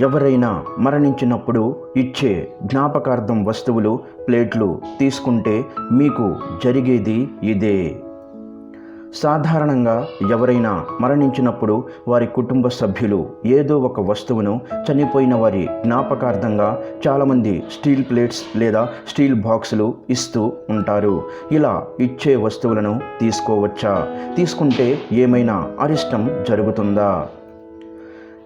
ఎవరైనా మరణించినప్పుడు ఇచ్చే జ్ఞాపకార్థం వస్తువులు ప్లేట్లు తీసుకుంటే మీకు జరిగేది ఇదే. సాధారణంగా ఎవరైనా మరణించినప్పుడు వారి కుటుంబ సభ్యులు ఏదో ఒక వస్తువును చనిపోయిన వారి జ్ఞాపకార్థంగా చాలామంది స్టీల్ ప్లేట్స్ లేదా స్టీల్ బాక్సులు ఇస్తూ ఉంటారు. ఇలా ఇచ్చే వస్తువులను తీసుకోవచ్చా? తీసుకుంటే ఏమైనా అరిష్టం జరుగుతుందా?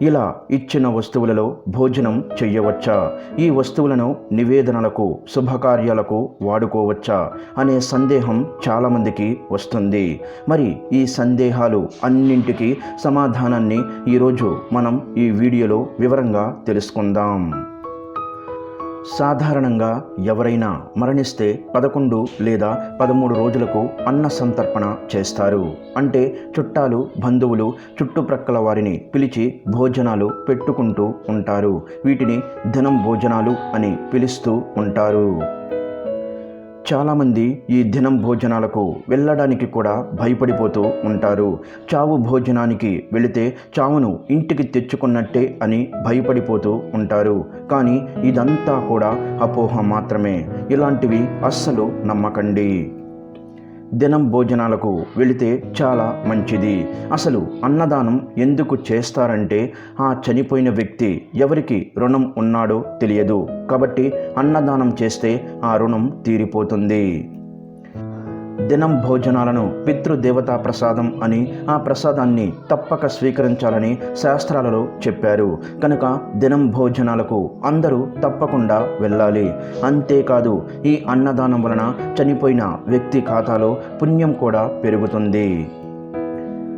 ఇలా ఇచ్చిన వస్తువులలో భోజనం చెయ్యవచ్చా? ఈ వస్తువులను నివేదనలకు శుభకార్యాలకు వాడుకోవచ్చా? అనే సందేహం చాలామందికి వస్తుంది. మరి ఈ సందేహాలు అన్నింటికీ సమాధానాన్ని ఈరోజు మనం ఈ వీడియోలో వివరంగా తెలుసుకుందాం. సాధారణంగా ఎవరైనా మరణిస్తే పదకొండు లేదా పదమూడు రోజులకు అన్న సంతర్పణ చేస్తారు. అంటే చుట్టాలు బంధువులు చుట్టుప్రక్కల వారిని పిలిచి భోజనాలు పెట్టుకుంటూ ఉంటారు. వీటిని ధనం భోజనాలు అని పిలుస్తూ ఉంటారు. చాలామంది ఈ దినం భోజనాలకు వెళ్ళడానికి కూడా భయపడిపోతూ ఉంటారు. చావు భోజనానికి వెళితే చావును ఇంటికి తెచ్చుకున్నట్టే అని భయపడిపోతూ ఉంటారు. కానీ ఇదంతా కూడా అపోహ మాత్రమే. ఇలాంటివి అస్సలు నమ్మకండి. దినం భోజనాలకు వెళితే చాలా మంచిది. అసలు అన్నదానం ఎందుకు చేస్తారంటే ఆ చనిపోయిన వ్యక్తి ఎవరికి రుణం ఉన్నాడో తెలియదు. కాబట్టి అన్నదానం చేస్తే ఆ రుణం తీరిపోతుంది. దినం భోజనాలను పితృదేవతా ప్రసాదం అని ఆ ప్రసాదాన్ని తప్పక స్వీకరించాలని శాస్త్రాలలో చెప్పారు. కనుక దినం భోజనాలకు అందరూ తప్పకుండా వెళ్ళాలి. అంతేకాదు ఈ అన్నదానం వలన చనిపోయిన వ్యక్తి ఖాతాలో పుణ్యం కూడా పెరుగుతుంది.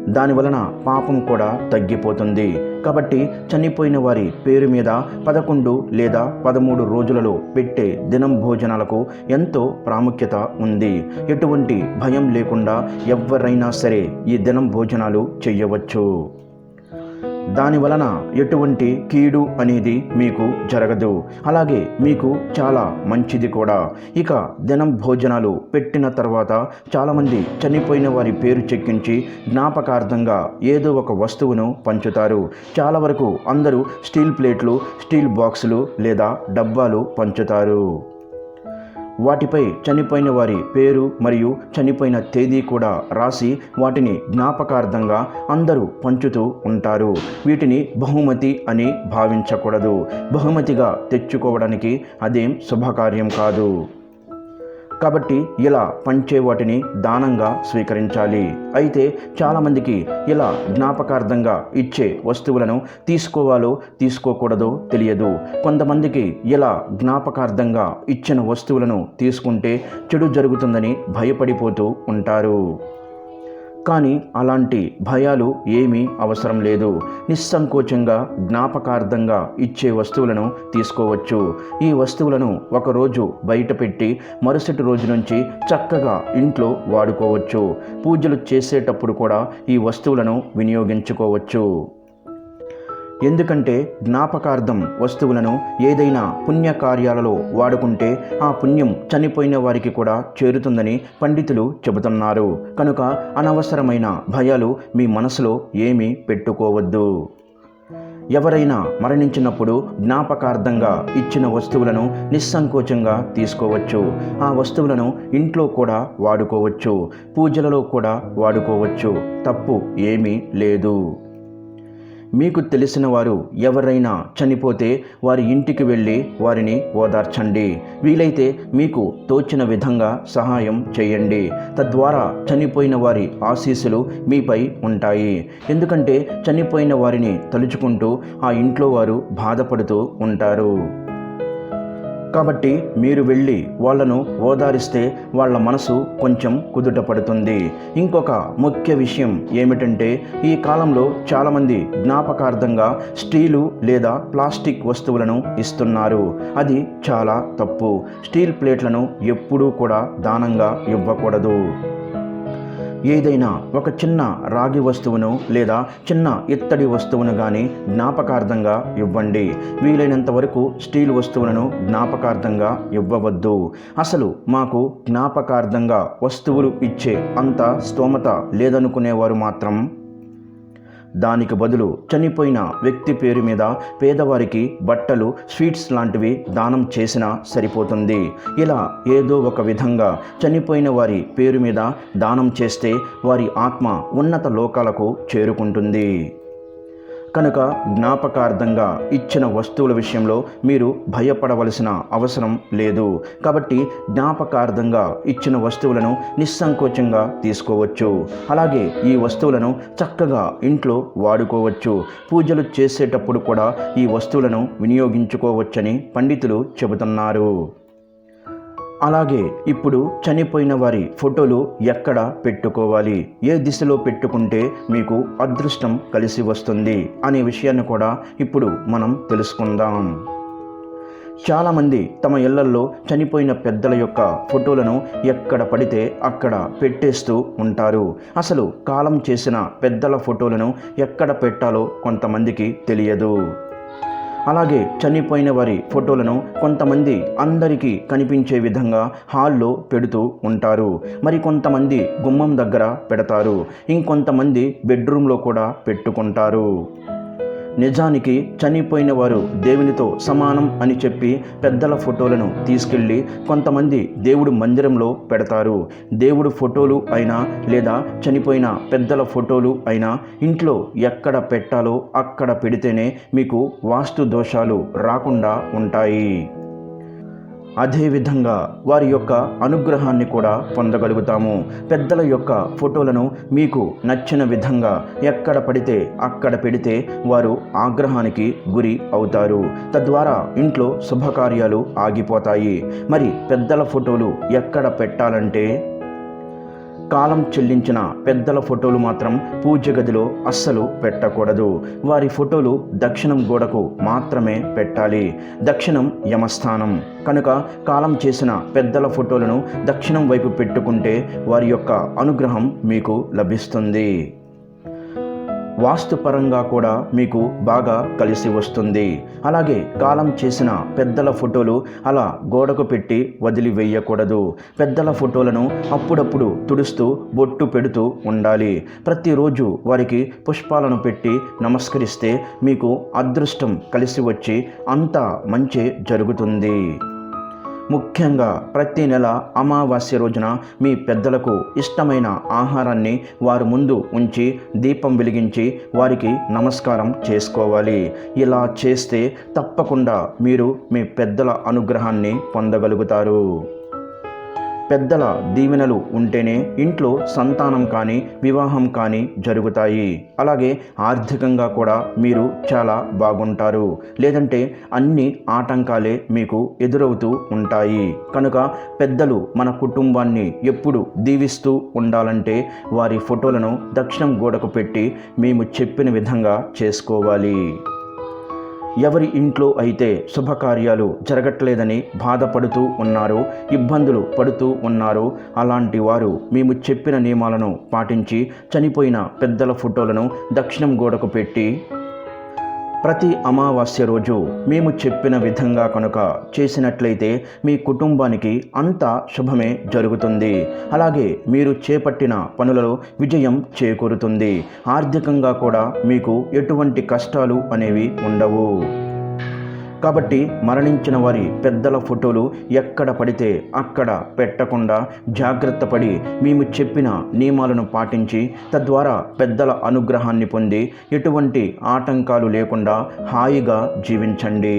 దాని వలన పాపం కూడా తగ్గిపోతుంది. కాబట్టి చనిపోయిన వారి పేరు మీద పదకొండు లేదా పదమూడు రోజులలో పెట్టే దినం భోజనాలకు ఎంతో ప్రాముఖ్యత ఉంది. ఎటువంటి భయం లేకుండా ఎవరైనా సరే ఈ దినం భోజనాలు చేయవచ్చు. దాని వలన ఎటువంటి కీడు అనేది మీకు జరగదు. అలాగే మీకు చాలా మంచిది కూడా. ఇక దినం భోజనాలు పెట్టిన తర్వాత చాలామంది చనిపోయిన వారి పేరు చెక్కించి జ్ఞాపకార్థంగా ఏదో ఒక వస్తువును పంచుతారు. చాలా వరకు అందరూ స్టీల్ ప్లేట్లు స్టీల్ బాక్సులు లేదా డబ్బాలు పంచుతారు. వాటిపై చనిపోయిన వారి పేరు మరియు చనిపోయిన తేదీ కూడా రాసి వాటిని జ్ఞాపకార్థంగా అందరూ పంచుతూ ఉంటారు. వీటిని బహుమతి అని భావించకూడదు. బహుమతిగా తెచ్చుకోవడానికి అదేం శుభకార్యం కాదు. కాబట్టి ఇలా పంచే వాటిని దానంగా స్వీకరించాలి. అయితే చాలామందికి ఇలా జ్ఞాపకార్థంగా ఇచ్చే వస్తువులను తీసుకోవాలో తీసుకోకూడదో తెలియదు. కొంతమందికి ఇలా జ్ఞాపకార్థంగా ఇచ్చిన వస్తువులను తీసుకుంటే చెడు జరుగుతుందని భయపడిపోతూ ఉంటారు. కానీ అలాంటి భయాలు ఏమీ అవసరం లేదు. నిస్సంకోచంగా జ్ఞాపకార్థంగా ఇచ్చే వస్తువులను తీసుకోవచ్చు. ఈ వస్తువులను ఒకరోజు బయటపెట్టి మరుసటి రోజు నుంచి చక్కగా ఇంట్లో వాడుకోవచ్చు. పూజలు చేసేటప్పుడు కూడా ఈ వస్తువులను వినియోగించుకోవచ్చు. ఎందుకంటే జ్ఞాపకార్థం వస్తువులను ఏదైనా పుణ్యకార్యాలలో వాడుకుంటే ఆ పుణ్యం చనిపోయిన వారికి కూడా చేరుతుందని పండితులు చెబుతున్నారు. కనుక అనవసరమైన భయాలు మీ మనసులో ఏమీ పెట్టుకోవద్దు. ఎవరైనా మరణించినప్పుడు జ్ఞాపకార్థంగా ఇచ్చిన వస్తువులను నిస్సంకోచంగా తీసుకోవచ్చు. ఆ వస్తువులను ఇంట్లో కూడా వాడుకోవచ్చు. పూజలలో కూడా వాడుకోవచ్చు. తప్పు ఏమీ లేదు. మీకు తెలిసిన వారు ఎవరైనా చనిపోతే వారి ఇంటికి వెళ్ళి వారిని ఓదార్చండి. వీలైతే మీకు తోచిన విధంగా సహాయం చేయండి. తద్వారా చనిపోయిన వారి ఆశీస్సులు మీపై ఉంటాయి. ఎందుకంటే చనిపోయిన వారిని తలుచుకుంటూ ఆ ఇంట్లో వారు బాధపడుతూ ఉంటారు. కాబట్టి మీరు వెళ్ళి వాళ్ళను ఓదారిస్తే వాళ్ళ మనసు కొంచెం కుదుట పడుతుంది ఇంకొక ముఖ్య విషయం ఏమిటంటే ఈ కాలంలో చాలామంది జ్ఞాపకార్థంగా స్టీలు లేదా ప్లాస్టిక్ వస్తువులను ఇస్తున్నారు. అది చాలా తప్పు. స్టీల్ ప్లేట్లను ఎప్పుడూ కూడా దానంగా ఇవ్వకూడదు. ఏదైనా ఒక చిన్న రాగి వస్తువును లేదా చిన్న ఇత్తడి వస్తువును కానీ జ్ఞాపకార్థంగా ఇవ్వండి. వీలైనంత వరకు స్టీల్ వస్తువులను జ్ఞాపకార్థంగా ఇవ్వవద్దు. అసలు మాకు జ్ఞాపకార్థంగా వస్తువులు ఇచ్చే అంత స్తోమత లేదనుకునేవారు మాత్రం దానికి బదులు చనిపోయిన వ్యక్తి పేరు మీద పేదవారికి బట్టలు స్వీట్స్ లాంటివి దానం చేసినా సరిపోతుంది. ఇలా ఏదో ఒక విధంగా చనిపోయిన వారి పేరు మీద దానం చేస్తే వారి ఆత్మ ఉన్నత లోకాలకు చేరుకుంటుంది. కనుక జ్ఞాపకార్థంగా ఇచ్చిన వస్తువుల విషయంలో మీరు భయపడవలసిన అవసరం లేదు. కాబట్టి జ్ఞాపకార్థంగా ఇచ్చిన వస్తువులను నిస్సంకోచంగా తీసుకోవచ్చు. అలాగే ఈ వస్తువులను చక్కగా ఇంట్లో వాడుకోవచ్చు. పూజలు చేసేటప్పుడు కూడా ఈ వస్తువులను వినియోగించుకోవచ్చని పండితులు చెబుతున్నారు. అలాగే ఇప్పుడు చనిపోయిన వారి ఫోటోలు ఎక్కడ పెట్టుకోవాలి? ఏ దిశలో పెట్టుకుంటే మీకు అదృష్టం కలిసి వస్తుంది? అనే విషయాన్ని కూడా ఇప్పుడు మనం తెలుసుకుందాం. చాలామంది తమ ఇళ్ళల్లో చనిపోయిన పెద్దల యొక్క ఫోటోలను ఎక్కడ పడితే అక్కడ పెట్టేస్తూ ఉంటారు. అసలు కాలం చేసిన పెద్దల ఫోటోలను ఎక్కడ పెట్టాలో కొంతమందికి తెలియదు. అలాగే చనిపోయిన వారి ఫోటోలను కొంతమంది అందరికీ కనిపించే విధంగా హాల్లో పెడుతూ ఉంటారు. మరి కొంతమంది గుమ్మం దగ్గర పెడతారు. ఇంకొంతమంది బెడ్రూమ్లో కూడా పెట్టుకుంటారు. నిజానికి చనిపోయిన వారు దేవునితో సమానం అని చెప్పి పెద్దల ఫోటోలను తీసుకెళ్ళి కొంతమంది దేవుడు మందిరంలో పెడతారు. దేవుడు ఫోటోలు అయినా లేదా చనిపోయిన పెద్దల ఫోటోలు అయినా ఇంట్లో ఎక్కడ పెట్టాలో అక్కడ పెడితేనే మీకు వాస్తు దోషాలు రాకుండా ఉంటాయి. అదేవిధంగా వారి యొక్క అనుగ్రహాన్ని కూడా పొందగలుగుతాము. పెద్దల యొక్క ఫోటోలను మీకు నచ్చిన విధంగా ఎక్కడ పడితే అక్కడ పెడితే వారు ఆగ్రహానికి గురి అవుతారు. తద్వారా ఇంట్లో శుభకార్యాలు ఆగిపోతాయి. మరి పెద్దల ఫోటోలు ఎక్కడ పెట్టాలంటే కాలం చెల్లించిన పెద్దల ఫోటోలు మాత్రం పూజ గదిలో అస్సలు పెట్టకూడదు. వారి ఫోటోలు దక్షిణం గోడకు మాత్రమే పెట్టాలి. దక్షిణం యమస్థానం. కనుక కాలం చేసిన పెద్దల ఫోటోలను దక్షిణం వైపు పెట్టుకుంటే వారి యొక్క అనుగ్రహం మీకు లభిస్తుంది. వాస్తుపరంగా కూడా మీకు బాగా కలిసి వస్తుంది. అలాగే కాలం చేసిన పెద్దల ఫోటోలు అలా గోడకు పెట్టి వదిలివేయకూడదు. పెద్దల ఫోటోలను అప్పుడప్పుడు తుడుస్తూ బొట్టు పెడుతూ ఉండాలి. ప్రతిరోజు వారికి పుష్పాలను పెట్టి నమస్కరిస్తే మీకు అదృష్టం కలిసి వచ్చి అంతా మంచి జరుగుతుంది. ముఖ్యంగా ప్రతి నెల అమావాస్య రోజున మీ పెద్దలకు ఇష్టమైన ఆహారాన్ని వారి ముందు ఉంచి దీపం వెలిగించి వారికి నమస్కారం చేసుకోవాలి. ఇలా చేస్తే తప్పకుండా మీరు మీ పెద్దల అనుగ్రహాన్ని పొందగలుగుతారు. పెద్దల దీవెనలు ఉంటేనే ఇంట్లో సంతానం కానీ వివాహం కానీ జరుగుతాయి. అలాగే ఆర్థికంగా కూడా మీరు చాలా బాగుంటారు. లేదంటే అన్ని ఆటంకాలే మీకు ఎదురవుతూ ఉంటాయి. కనుక పెద్దలు మన కుటుంబాన్ని ఎప్పుడు దీవిస్తూ ఉండాలంటే వారి ఫోటోలను దక్షిణం గోడకు పెట్టి మేము చెప్పిన విధంగా చేసుకోవాలి. ఎవరి ఇంట్లో అయితే శుభకార్యాలు జరగట్లేదని బాధపడుతూ ఉన్నారో ఇబ్బందులు పడుతూ ఉన్నారో అలాంటి వారు మేము చెప్పిన నియమాలను పాటించి చనిపోయిన పెద్దల ఫోటోలను దక్షిణం గోడకు పెట్టి ప్రతి అమావాస్య రోజు మేము చెప్పిన విధంగా కనుక చేసినట్లయితే మీ కుటుంబానికి అంతా శుభమే జరుగుతుంది. అలాగే మీరు చేపట్టిన పనులలో విజయం చేకూరుతుంది. ఆర్థికంగా కూడా మీకు ఎటువంటి కష్టాలు అనేవి ఉండవు. కాబట్టి మరణించిన వారి పెద్దల ఫోటోలు ఎక్కడ పడితే అక్కడ పెట్టకుండా జాగ్రత్త పడి మేము చెప్పిన నియమాలను పాటించి తద్వారా పెద్దల అనుగ్రహాన్ని పొంది ఎటువంటి ఆటంకాలు లేకుండా హాయిగా జీవించండి.